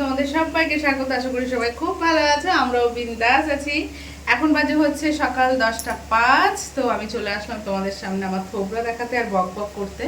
তোমাদের সবাইকে স্বাগত। আশা করি সবাই খুব ভালো আছে, আমরাও বিন্দাস আছি। এখন বাজে হচ্ছে সকাল দশটা পাঁচ, তো আমি চলে আসলাম তোমাদের সামনে আমার থোবরা দেখাতে আর বক বক করতে।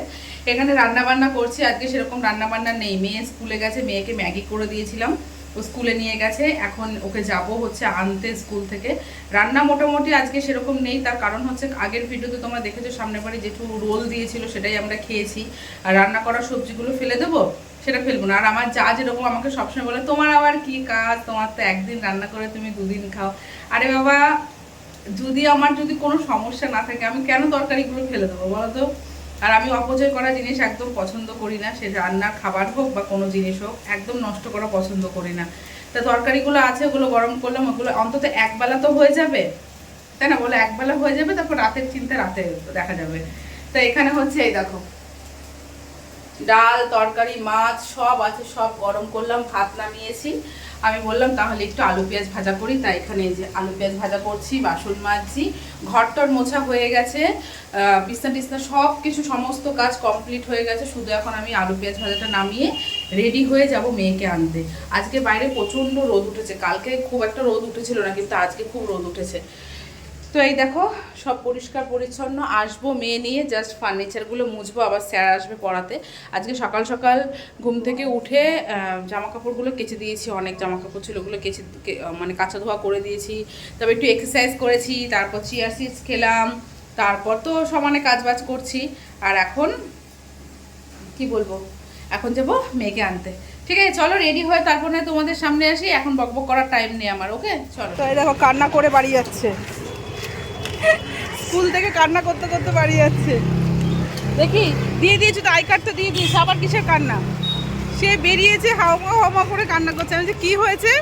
এখানে রান্না বান্না করছি, আজকে সেরকম রান্না বান্না নেই। মেয়ে স্কুলে গেছে, মেয়েকে ম্যাগি করে দিয়েছিলাম, ও স্কুলে নিয়ে গেছে। এখন ওকে যাব হচ্ছে আনতে স্কুল থেকে। রান্না মোটামুটি আজকে সেরকম নেই, তার কারণ হচ্ছে আগের ভিডিওতে তোমরা দেখেছ সামনের বাড়ি যেটু রোল দিয়েছিল সেটাই আমরা খেয়েছি। আর রান্না করা সবজিগুলো ফেলে দেবো? সেটা ফেলব না। আর আমার যা যেরকম আমাকে সবসময় বলে, তোমার আবার কি কাজ? তোমার তো একদিন রান্না করে তুমি দুদিন খাও। আরে বাবা, যদি আমার যদি কোনো সমস্যা না থাকে, আমি কেন তরকারিগুলো ফেলে দেবো বলো তো? আর আমি অপচয় করা জিনিস একদম পছন্দ করি না। সে রান্না খাবার হোক বা কোনো জিনিস হোক, একদম নষ্ট করা পছন্দ করি না। তা তরকারিগুলো আছে, ওগুলো গরম করলাম, ওগুলো অন্তত একবেলা তো হয়ে যাবে। তাই না? বলে একবেলা হয়ে যাবে, তারপর রাতের চিন্তা রাতে দেখা যাবে। তা এখানে হচ্ছে এই দেখো। ডাল, তরকারি, মাছ, সব আছে, সব গরম করলাম, ভাত নামিয়েছি। আমি বললাম, তাহলে একটু আলু পেঁয়াজ ভাজা করি। তাই এখানে যে আলু পেঁয়াজ ভাজা করছি, বাসন মাজছি, ঘরটর মোছা হয়ে গেছে বিছনা টিছনা সব কিছু সমস্ত কাজ কমপ্লিট হয়ে গেছে। শুধু এখন আমি আলু পেঁয়াজ ভাজাটা নামিয়ে রেডি হয়ে যাব মেয়েকে আনতে। আজকে বাইরে প্রচণ্ড রোদ উঠেছে। কালকে খুব একটা রোদ উঠেছিল না, কিন্তু আজকে খুব রোদ উঠেছে। তো এই দেখো, সব পরিষ্কার পরিচ্ছন্ন। আসব মেয়ে নিয়ে জাস্ট ফার্নিচারগুলো মুছবো, আবার স্যার আসবে পড়াতে। আজকে সকাল সকাল ঘুম থেকে উঠে জামা কাপড়গুলো কেচে দিয়েছি, অনেক জামা কাপড় ছিল ওগুলো কেচে মানে কাঁচা ধোয়া করে দিয়েছি। তারপর একটু এক্সারসাইজ করেছি, তারপর চিয়ার সিডস খেলাম, তারপর তো সমানে কাজ বাজ করছি। আর এখন, কি বলব? এখন যাব মেয়েকে আনতে। ঠিক আছে, চলো রেডি হয়ে তারপর তোমাদের সামনে আসি, এখন বকবক করার টাইম নেই আমার ওকে চলো। দেখো, কান্না করে বাড়ি যাচ্ছে। স্কুল থেকে কান্না করতে করতে বাড়ি যাচ্ছে। দেখি দিয়ে দিয়েছ তো আই কার্ড তো দিয়ে দিয়েছে আবার কিসের কান্না? সে বেরিয়েছে হাওমা হাওমা করে কান্না করছে। আমি বলছি, কি হয়েছে?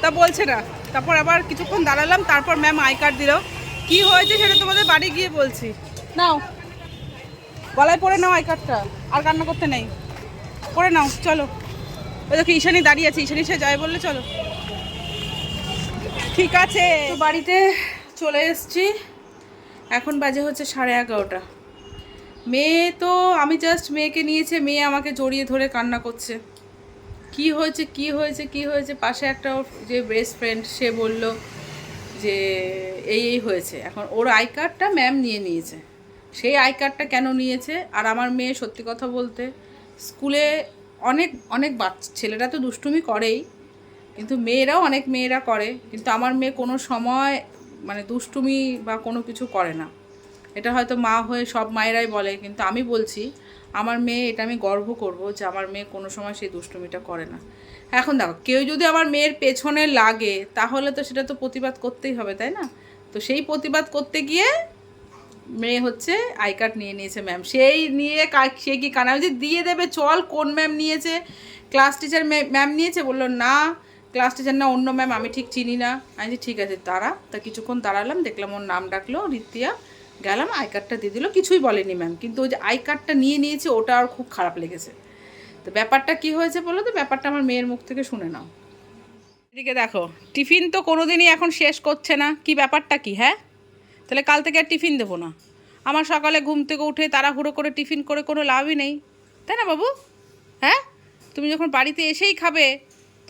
তা বলছে না। তারপর আবার কিছুক্ষণ দাঁড়ালাম তারপর ম্যাম আই কার্ড দিল। কি হয়েছে সেটা তোমাদের বাড়ি গিয়ে বলছি। নাও গলায় পরে নাও আই কার্ডটা আর কান্না করতে নেই। পরে নাও চলো। ওই দেখো ঈশানি দাঁড়িয়ে আছে ঈশানি সে যায় বললে চলো। ঠিক আছে। বাড়িতে চলে এসেছি। এখন বাজে হচ্ছে সাড়ে এগারোটা। মেয়ে তো, আমি জাস্ট মেয়েকে নিয়েছে, মেয়ে আমাকে জড়িয়ে ধরে কান্না করছে। কি হয়েছে কি হয়েছে কি হয়েছে? পাশে একটা ওর যে বেস্ট ফ্রেন্ড সে বলল যে এই এই হয়েছে। এখন ওর আই কার্ডটা ম্যাম নিয়ে নিয়েছে। সেই আই কার্ডটা কেন নিয়েছে? আর আমার মেয়ে সত্যি কথা বলতে, স্কুলে অনেক অনেক বাচ্চা ছেলেরা তো দুষ্টুমি করেই, কিন্তু মেয়েরাও অনেক মেয়েরা করে। কিন্তু আমার মেয়ে কোনো সময় মানে দুষ্টুমি বা কোনো কিছু করে না। এটা হয়তো মা হয়ে সব মায়েরাই বলে, কিন্তু আমি বলছি, আমার মেয়ে এটা আমি গর্ব করব যে আমার মেয়ে কোনো সময় সেই দুষ্টুমিটা করে না। এখন দেখো, কেউ যদি আমার মেয়ের পেছনে লাগে, তাহলে তো সেটা তো প্রতিবাদ করতেই হবে, তাই না? তো সেই প্রতিবাদ করতে গিয়ে মেয়ে হচ্ছে আই কার্ড নিয়ে নিয়েছে ম্যাম। সেই নিয়ে সে কি কানা যে দিয়ে দেবে, চল কোন ম্যাম নিয়েছে, ক্লাস টিচার ম্যাম নিয়েছে, বলল, না ক্লাস টিচার না, অন্য ম্যাম আমি ঠিক চিনি না। আমি ঠিক আছে তারা তা কিছুক্ষণ দাঁড়ালাম, দেখলাম ওর নাম ডাকলো রিতিয়া গেলাম আই কার্ডটা দিয়ে দিল, কিছুই বলেনি ম্যাম কিন্তু ওই যে আই কার্ডটা নিয়ে নিয়েছে, ওটা আর খুব খারাপ লেগেছে। তো ব্যাপারটা কি হয়েছে বলো তো? ব্যাপারটা আমার মেয়ের মুখ থেকে শুনে নাও। এদিকে দেখো, টিফিন তো কোনোদিনই এখন শেষ করছে না। কি ব্যাপারটা কি হ্যাঁ? তাহলে কাল থেকে আর টিফিন দেবো না। আমার সকালে ঘুম থেকে উঠে তাড়াহুড়ো করে টিফিন করে কোনো লাভই নেই। তাই না বাবু? হ্যাঁ? তুমি যখন বাড়িতে এসেই খাবে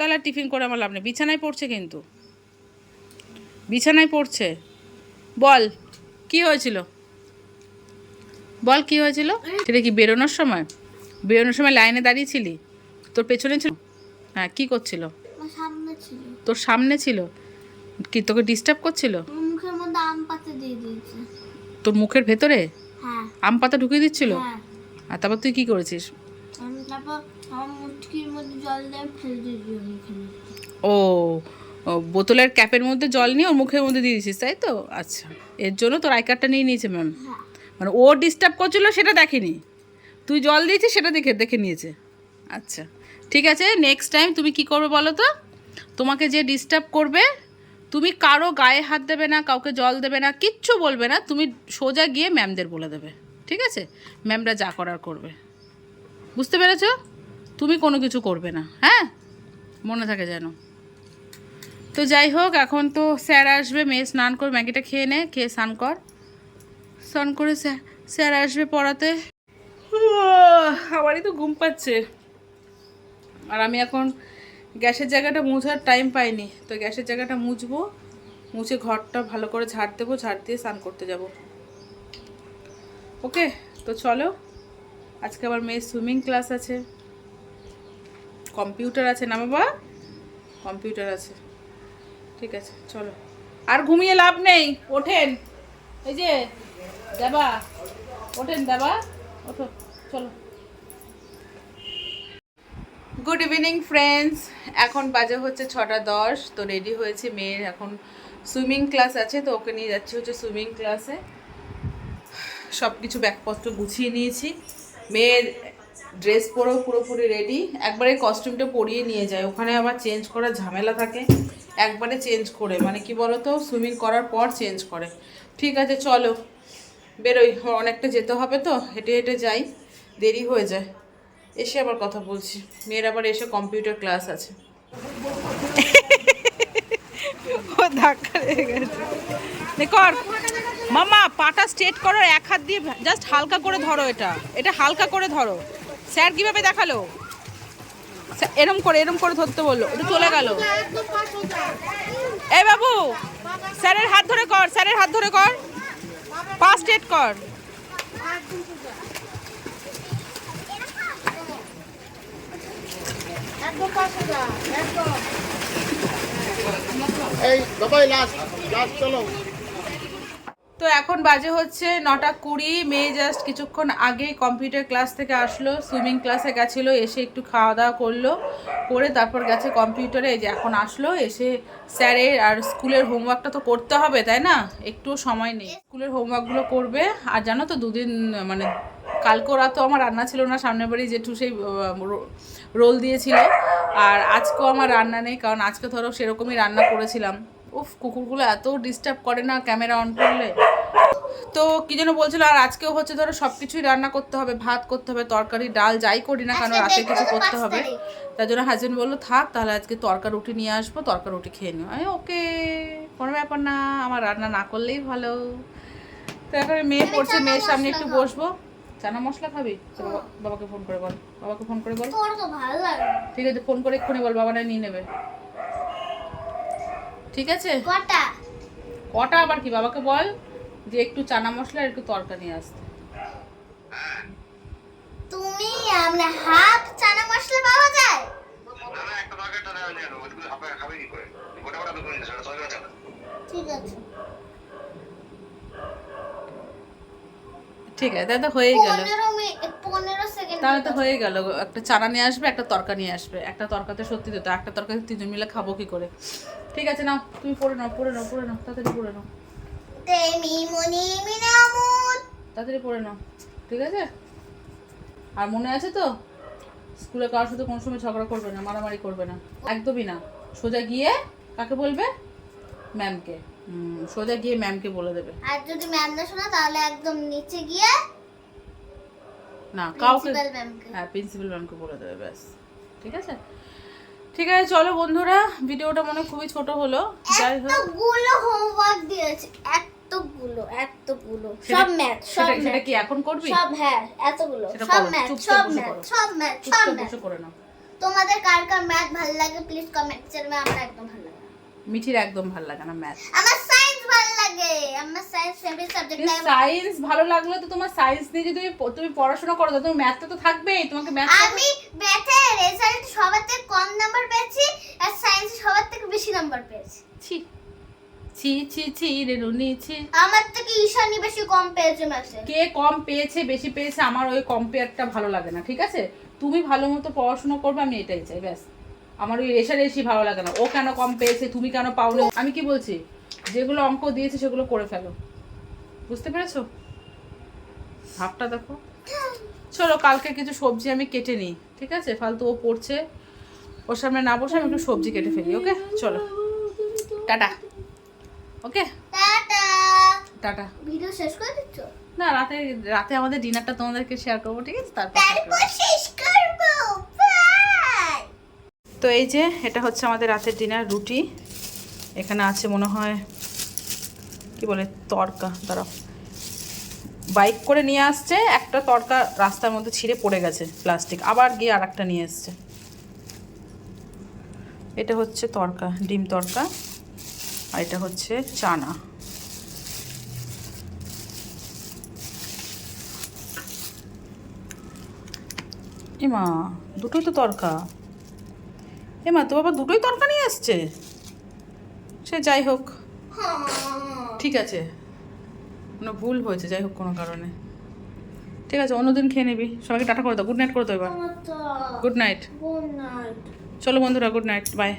তাহলে আর টিফিন করে আমার লাভ নেই। বিছানায় পড়ছে কিন্তু। বিছানায় পড়ছে। বল কি হয়েছিল? বল কি হয়েছিল? সেটা কি বেরোনোর সময়? বেরোনোর সময় লাইনে দাঁড়িয়েছিলি তোর পেছনে ছিল? হ্যাঁ কি করছিল? আমার সামনে ছিল। তোর সামনে ছিল? কি তোকে ডিস্টার্ব করছিল? মুখের মধ্যে আম পাতা দিয়ে দিয়েছে। তোর মুখের ভেতরে? হ্যাঁ। আম পাতা ঢুকিয়ে দিচ্ছিল? হ্যাঁ। আর তারপর তুই কি করেছিস? তারপর মধ্যে জল দিয়ে ও, বোতলের ক্যাপের মধ্যে জল নিয়ে ওর মুখের মধ্যে দিয়ে দিয়েছিস তাই তো? আচ্ছা এর জন্য তোর আই কার্ডটা নিয়ে নিয়েছে ম্যাম। হ্যাঁ। মানে ও ডিস্টার্ব করছিল সেটা দেখেনি। তুই জল দিয়েছিস সেটা দেখে দেখে নিয়েছে। আচ্ছা ঠিক আছে নেক্সট টাইম তুমি কি করবে বলো তো? তোমাকে যে ডিস্টার্ব করবে তুমি কারও গায়ে হাত দেবে না কাউকে জল দেবে না কিচ্ছু বলবে না তুমি সোজা গিয়ে ম্যামদের বলে দেবে। ঠিক আছে? ম্যামরা যা করার করবে। বুঝতে পেরেছ? তুমি কোনো কিছু করবে না হ্যাঁ? মনে থাকে যেন। তো যাই হোক, এখন তো স্যার আসবে, মেয়ে স্নান করে ম্যাগিটা খেয়ে নে, খেয়ে স্নান কর। স্নান করে স্যার আসবে পড়াতে। আমারই তো ঘুম পাচ্ছে। আর আমি এখন গ্যাসের জায়গাটা মুছার টাইম পাইনি, তো গ্যাসের জায়গাটা মুছবো, মুছে ঘরটা ভালো করে ঝাড় দেবো, ঝাড় দিয়ে স্নান করতে যাব। ওকে, তো চলো, আজকে আবার মেয়ের সুইমিং ক্লাস আছে। কম্পিউটার আছে না বাবা? কম্পিউটার আছে। ঠিক আছে, চলো। আর ঘুমিয়ে লাভ নেই, ওঠেন। এই যে, দেবা, ওঠেন দেবা। ওঠো, চলো। গুড ইভিনিং ফ্রেন্ডস এখন বাজে হচ্ছে ছটা দশ, তো রেডি হয়েছে মেয়ের এখন সুইমিং ক্লাস আছে, তো ওকে নিয়ে যাচ্ছি হচ্ছে সুইমিং ক্লাসে সব কিছু ব্যাগপত্র গুছিয়ে নিয়েছি। মেয়ের ড্রেস পরেও পুরোপুরি রেডি একবারে কস্টিউমটা পরিয়ে নিয়ে যায়। ওখানে আবার চেঞ্জ করার ঝামেলা থাকে। একবারে চেঞ্জ করে। মানে কি বলতো? সুইমিং করার পর চেঞ্জ করে। ঠিক আছে, চলো। বেরোই। অনেকটা যেতে হবে তো। হেঁটে হেঁটে যাই। দেরি হয়ে যায়। এসে আবার কথা বলছি। মেয়ের আবার এসে কম্পিউটার ক্লাস আছে। মামা পাটা স্ট্রেট করো আর এক হাত দিয়ে জাস্ট হালকা করে ধরো এটা। এটা হালকা করে ধরো। স্যার কীভাবে দেখাল? এরম করে এরম করে ধরতে বলল, ওটা চলে গেল। এই বাবু, স্যারের হাত ধরে কর, স্যারের হাত ধরে কর। পা স্ট্রেট কর। এই, বাবাই লাস্ট লাস্ট চলো। তো এখন বাজে হচ্ছে নটা কুড়ি। মেয়ে জাস্ট কিছুক্ষণ আগে কম্পিউটার ক্লাস থেকে আসলো সুইমিং ক্লাসে গেছিল, এসে একটু খাওয়া দাওয়া করল, করে তারপর গেছে কম্পিউটারে যে এখন আসলো, এসে স্যারের আর স্কুলের হোমওয়ার্কটা তো করতে হবে, তাই না? একটু সময় নেই। স্কুলের হোমওয়ার্কগুলো করবে, আর জানো তো দুদিন মানে কালকে ওরা তো আমার রান্না ছিল না, সামনের বাড়ি জেঠু সেই রোল দিয়েছিল। আর আজকেও আমার রান্না নেই, কারণ আজকে ধরো সেরকমই রান্না করেছিলাম। উফ কুকুরগুলো এত ডিস্টার্ব করে না ক্যামেরা অন করলে। তো কি যেন বলছিল আর আজকেও হচ্ছে ধরো সব কিছুই রান্না করতে হবে ভাত করতে হবে তরকারি ডাল যাই করি না কেন রাতে কিছু করতে হবে। তার জন্য হাজবেন্ড বলল থাক তাহলে আজকে তরকা রুটি নিয়ে আসব তরকা রুটি খেয়ে নিও। আমি ওকে কোনো ব্যাপার না আমার রান্না না করলেই ভালো। তো এখন মেয়ে পড়ছে মেয়ের সামনে একটু বসবো। চানা মশলা খাবি? তো বাবাকে ফোন করে বল। বাবাকে ফোন করে বল। ঠিক আছে ফোন করে এক্ষুনি বল বাবা না নিয়ে নেবে। ঠিক আছে? কটা? কটা আবার কি? বাবাকে বল যে একটু চানা মশলা আর একটু তরকা নিয়ে আসতে। তুমি আমরা হাফ চানা মশলা পাওয়া যায়? দাদা ঠিক আছে। ঠিক আছে তাহলে তো হয়েই গেল। তাহলে তো হয়ে গেল। একটা চানা নিয়ে আসবে একটা তরকা নিয়ে আসবে। একটা তরকাতে সত্যি তো একটা তরকাতে তিনজন মিলে খাব কি করে? ঠিক আছে নাও তুমি পড়ে নাও পড়ে নাও পড়ে নাও তাড়াতাড়ি পড়ে নাও। মনি তাড়াতাড়ি পড়ে নাও ঠিক আছে? আর মনে আছে তো? স্কুলে কারোর সাথে কোনো সময় ঝগড়া করবে না মারামারি করবে না? একদমই না। সোজা গিয়ে কাকে বলবে? ম্যামকে। সোজা গিয়ে ম্যামকে বলে দেবে। আর যদি ম্যাম না শোনা তাহলে একদম নিচে গিয়ে না কাউকে হ্যাঁ প্রিন্সিপাল ম্যামকে বলে দেবে ব্যাস। ঠিক আছে? ঠিক আছে চলো বন্ধুরা ভিডিওটা মনে খুবই ছোট হলো। যাই হোক। এতগুলো হোমওয়ার্ক দিয়েছে এতগুলো এতগুলো। সব ম্যাথ সব সেটা কি এখন করবি? সব হ্যাঁ এতগুলো। সব ম্যাথ সব ম্যাথ সব ম্যাথ সব ম্যাথ করে নাও। তোমাদের কার কার ম্যাথ ভালো লাগে প্লিজ কমেন্ট করবে আমার একদম ভালো লাগে মিঠির একদম ভালো লাগে না ম্যাথ আমার ভালো লাগে আমার সায়েন্স ফেভারিট সাবজেক্ট সায়েন্স ভালো লাগলে তো তোমার সায়েন্স নিয়ে যদি তুমি তুমি পড়াশোনা করো তো তুমি ম্যাথটা তো থাকবেই। তোমাকে ম্যাথ আমি ম্যাথে রেজাল্ট সবার থেকে কম নাম্বার পেয়েছি আর সায়েন্সে সবার থেকে বেশি নাম্বার পেয়েছি। ছি ছি ছি ছি রেনুনি ছি। আমার থেকে ঈশানি বেশি কম পেয়েছে ম্যাথে কে কম পেয়েছে বেশি পেয়েছে আমার ওই কম্পেয়ারটা ভালো লাগে না ঠিক আছে? তুমি ভালো মতো পড়াশোনা করবে আমি এটাই চাই ব্যাস। আমার ওই রেশারেশি ভালো লাগে না। ও কেন কম পেয়েছে তুমি কেন পাওনি? আমি কি বলছি? যেগুলো অঙ্ক দিয়েছে সেগুলো করে ফেলো। বুঝতে পেরেছ? ভাবটা দেখো। চলো কালকে কিছু সবজি আমি কেটে নিই ঠিক আছে? ফালতু ও পড়ছে ওর সামনে না বসে আমি একটু সবজি কেটে ফেলি ওকে? চলো। Tata. Okay? Tata. Tata. Video শেষ করে দিচ্ছ? না রাতে রাতে আমাদের ডিনারটা তোমাদেরকে শেয়ার করব ঠিক আছে? তারপর। শেষ করব। তো এই যে এটা হচ্ছে আমাদের রাতের ডিনার রুটি। এখানে আছে মনে হয়, কি বলে, তরকা, দাঁড়াও। বাইক করে নিয়ে আসছে, একটা তরকা রাস্তার মধ্যে ছিঁড়ে পড়ে গেছে প্লাস্টিক, আবার গিয়ে আর একটা নিয়ে এসছে। এটা হচ্ছে তরকা, ডিম তরকা, আর এটা হচ্ছে চানা। এমা, দুটোই তো তরকা। এমা, তো বাবা দুটোই তরকা নিয়ে আসছে? সে যাই হোক। ঠিক আছে। কোনো ভুল হয়েছে যাই হোক কোনো কারণে। ঠিক আছে অন্যদিন খেয়ে নিবি। সবাইকে টাটা করে দাও। গুড নাইট করে দাও এবার। গুড নাইট গুড নাইট চলো বন্ধুরা গুড নাইট বাই